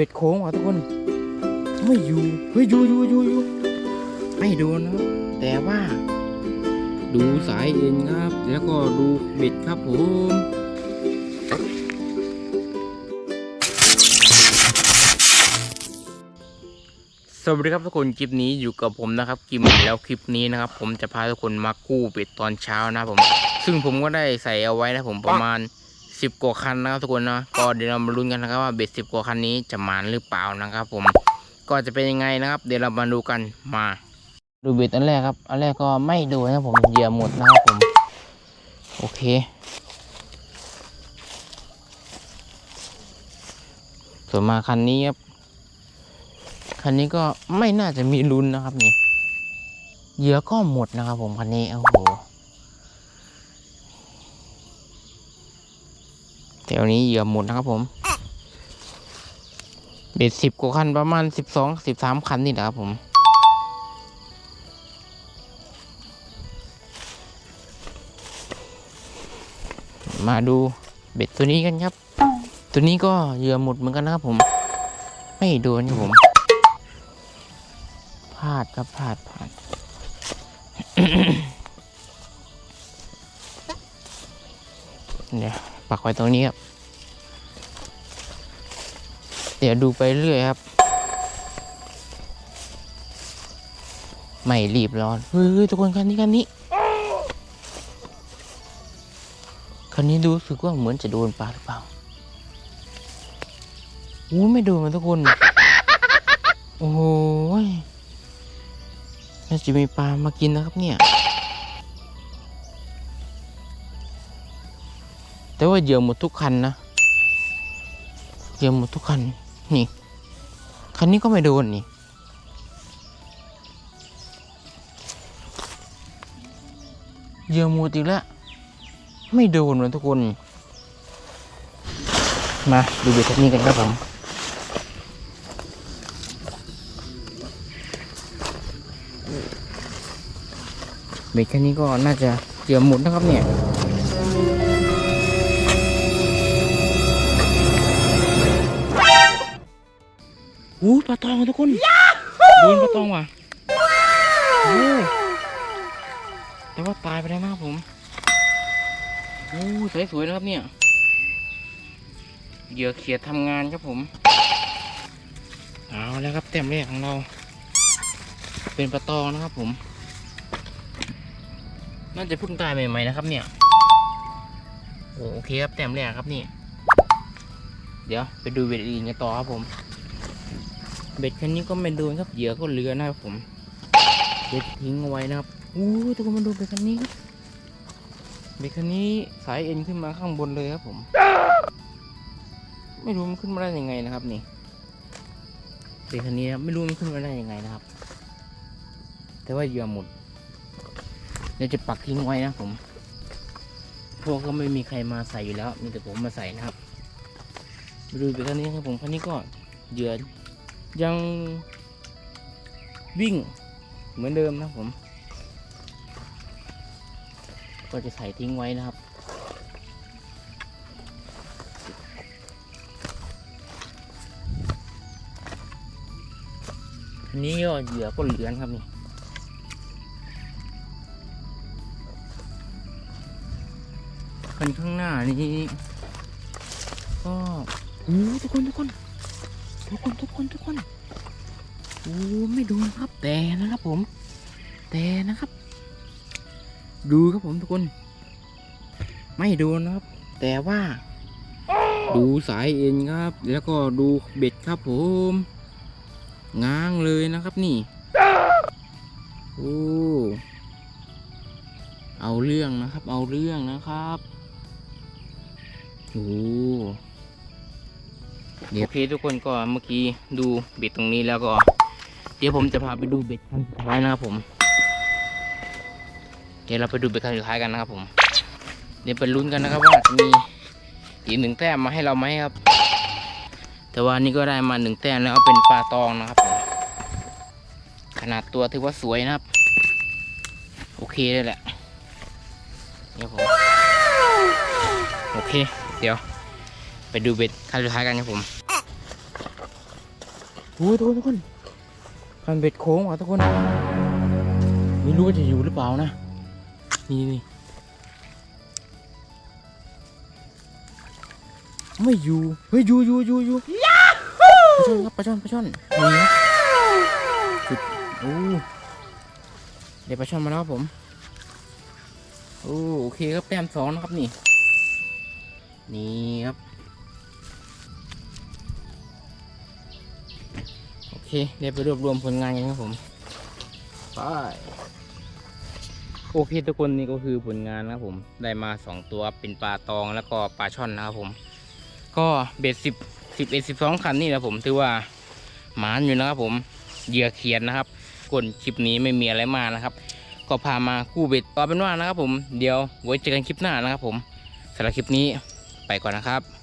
เป็ดโค้งอะทุกคนไม่อยู่เฮ้ยอยู่อยู่อยู่อยู่ไม่โดนนะแต่ว่า ดูสายเอ็นครับ แล้วก็ดูเบ็ดครับผมสวัสดีครับทุกคนคลิปนี้อยู่กับผมนะครับกิมแล้วคลิปนี้นะครับ ผมจะพาทุกคนมากู้เบ็ดตอนเช้านะผม ซึ่งผมก็ได้ใส่เอาไว้นะผมประมาณ สิบกว่าคันนะครับทุกคนเนาะก็เดี๋ยวเรามาลุ้นกันนะครับว่าเบ็ดสิบกว่าคันนี้จะหมานหรือเปล่านะครับ ผมก็จะเป็นยังไงนะครับ เดี๋ยวเรามาดูกันมา ดูเบ็ดอันแรกครับ อันแรกก็ไม่ดนนะครับผมเหยื่อหมดนะครับผมโอเค ส่วนมาคันนี้ครับคันนี้ก็ไม่น่าจะมีลุ้นนะครับนี่เหยื่อก็หมดนะครับผมคันนี้โอ้โห แถวนี้เหยื่อหมดนะครับผมเบ็ดสิบกว่าคันประมาณสิบสองสิบสามคันนี่นะครับผมมาดูเบ็ดตัวนี้กันครับ ตัวนี้ก็เหยื่อหมดเหมือนกันนะครับผม ไม่โดนครับผมพลาดครับพลาดพลาดเนี่ย ปักไว้ตรงนี้ครับ เดี๋ยวดูไปเรื่อยครับ ไม่รีบร้อน เฮ้ยทุกคนคันนี้คันนี้ คันนี้ดูรู้สึกว่าเหมือนจะโดนปลาหรือเปล่าอู้ไม่โดนมันทุกคน โอ้ยน่าจะมีปลามากินนะครับเนี่ย แต่ว่าเหยื่อหมดทุกคันนะเหยื่อหมดทุกคัน นี่ คันนี้ก็ไม่โดนนี่ เหยื่อหมดอีกแล้ว ไม่โดนเลยทุกคน มาดูเบ็ดคันนี้กันครับผมเบ็ดคันนี้ก็น่าจะเหยื่อหมดนะครับเนี่ย อู้ปลาตองอะทุกคนโดนปลาตองว่ะโอ้แต่ว่าตายไปแล้วนะครับผมโอ้สวยสวยๆนะครับเนี่ยเหยื่อเขียดทำงานครับผม เอาแล้วครับเต็มแรกของเรา เป็นปลาตองนะครับผม น่าจะเพิ่งตายใหม่ๆนะครับเนี่ยโอ้โอเคครับแต้มแรกครับนี่ เดี๋ยวไปดูเวทอื่นกันต่อครับผม เบ็ดคันนี้ก็ไม่โดนครับเหยื่อก็เหลือนะครับผมเบ็ดทิ้งเอาไว้นะครับอู้ทุกคนมาดูเบ็ดคันนี้ครับเบ็ดคันนี้สายเอ็นขึ้นมาข้างบนเลยครับผม ไม่รู้มันขึ้นมาได้ยังไงนะครับนี่เบ็ดคันนี้ครับไม่รู้มันขึ้นมาได้ยังไงนะครับ แต่ว่าเหยื่อหมดเดี๋ยวจะปักทิ้งไว้นะผมพราะก็ไม่มีใครมาใส่อยู่แล้ว มีแต่ผมมาใส่นะครับ ดูเบ็ดคันนี้ครับผมคันนี้ก็เหยื่อ ยังวิ่งเหมือนเดิมนะผม ก็จะใส่ทิ้งไว้นะครับอันนี้ก็เหยื่อก็เหลือนครับนี่คันข้างหน้านี่ก็โอ้ทุกคนทุกคน ทุกคนทุกคนทุกคนโอ้ไม่โดนครับแต่นะครับผม แต่นะครับ ดูครับผมทุกคน ไม่โดนนะครับ แต่ว่า ดูสายเอ็นครับ แล้วก็ดูเบ็ดครับผมง้างเลยนะครับนี่โอ้เอาเรื่องนะครับ เอาเรื่องนะครับโอ้ โอเคทุกคนก็เมื่อกี้ดูเบ็ดตรงนี้แล้วก็ เดี๋ยวผมจะพาไปดูเบ็ดคันสุดท้ายนะครับผม เดี๋ยวเราไปดูเบ็ดคันสุดท้ายกันนะครับผม เดี๋ยวไปลุ้นกันนะครับว่าจะมีอีกหนึ่งแต้มมาให้เราไหมครับ แต่ว่านี่ก็ได้มาหนึ่งแต้มแล้วเป็นปลาตองนะครับผมขนาดตัวถือว่าสวยนะครับ โอเคเลยแหละเนี่ยผมโอเค เดี๋ยว ไปดูเบ็ดคันสุดท้ายกันครับผมโอ้ยทุกคนทุกคนคันเบ็ดโค้งอะทุกคน ไม่รู้ว่าจะอยู่หรือเปล่านะ นี่นี่ไม่อยู่เฮ้ยอยู่อยู่อยู่อยู่ปลาช่อนครับปลาช่อนปลาช่อนนี่สุดโอ้เดี๋ยวปลาช่อนมาแล้วครับผมโอ้โอเคครับแต้มสองนะครับนี่ นี่ครับ เคเดี๋ยวไปรวบรวมผลงานกันครับผมไปโอเคทุกคนนี่ก็คือผลงานนะครับผมได้มาสองตัวเป็นปลาตองแล้วก็ปลาช่อนนะครับผม ก็เบ็ดสิบสิบเอ็ดสิบสองคันนี่นะผมถือว่าหมานอยู่นะครับผมเหยื่อเขียนนะครับกนคลิปนี้ไม่มีอะไรมากนะครับ ก็พามากู้เบ็ดต่อเป็นว่านะครับผมเดี๋ยวไว้เจอกันคลิปหน้านะครับผมสำหรับคลิปนี้ไปก่อนนะครับ